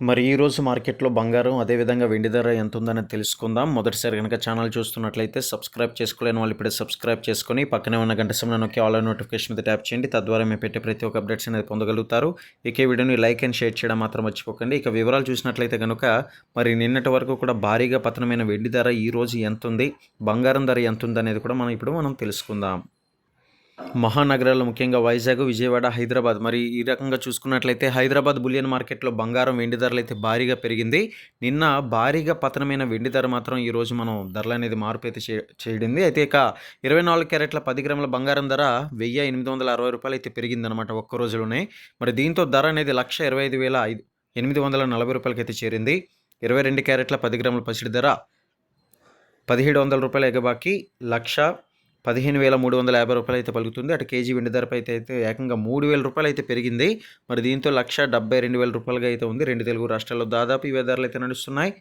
మరి ఈరోజు మార్కెట్లో బంగారం అదేవిధంగా వెండి ధర ఎంత ఉందని తెలుసుకుందాం. మొదటిసారి కనుక ఛానల్ చూస్తున్నట్లయితే సబ్స్క్రైబ్ చేసుకోలేని వాళ్ళు ఇప్పుడే సబ్స్క్రైబ్ చేసుకొని పక్కనే ఉన్న గంట సమయంలో నొక్కి ఆల్ నోటిఫికేషన్ మీద ట్యాప్ చేయండి. తద్వారా మేము పెట్టే ప్రతి ఒక్క అప్డేట్స్ అనేది పొందగలుగుతారు. ఇక వీడియోని లైక్ అండ్ షేర్ చేయడం మాత్రం మర్చిపోకండి. ఇక వివరాలు చూసినట్లయితే కనుక మరి నిన్నటి వరకు కూడా భారీగా పతనమైన వెండి ధర ఈ రోజు ఎంత ఉంది? బంగారం ధర ఎంత ఉంది అనేది కూడా మనం ఇప్పుడు మనం తెలుసుకుందాం. మహానగరాలు ముఖ్యంగా వైజాగ్ విజయవాడ హైదరాబాద్. మరి ఈ రకంగా చూసుకున్నట్లయితే హైదరాబాద్ బులియన్ మార్కెట్లో బంగారం వెండి ధరలు అయితే భారీగా పెరిగింది. నిన్న భారీగా పతనమైన వెండి ధర మాత్రం ఈరోజు మనం ధరలు అనేది మార్పు అయితే చే చేయడింది. అయితే ఇక ఇరవై నాలుగు క్యారెట్ల పది గ్రాముల బంగారం ధర వెయ్యి ఎనిమిది వందల అరవై రూపాయలు అయితే పెరిగిందనమాట ఒక్క రోజులోనే. మరి దీంతో ధర అనేది లక్ష ఇరవై ఐదు వేల ఐదు ఎనిమిది వందల నలభై రూపాయలకి అయితే చేరింది. ఇరవై రెండు క్యారెట్ల పది గ్రాముల పసిడి ధర పదిహేడు వందల రూపాయల ఎగబాకి లక్ష పదిహేను వేల మూడు వందల యాభై రూపాయలు అయితే పలుకుతుంది. అటు కేజీ వెండి ధరపై అయితే అయితే ఏకంగా మూడు వేల రూపాయలు అయితే పెరిగింది. మరి దీంతో లక్ష డెబ్బై రెండు వేల రూపాయలుగా అయితే ఉంది. రెండు తెలుగు రాష్ట్రాల్లో దాదాపు ఇవే ధరలు అయితే నడుస్తున్నాయి.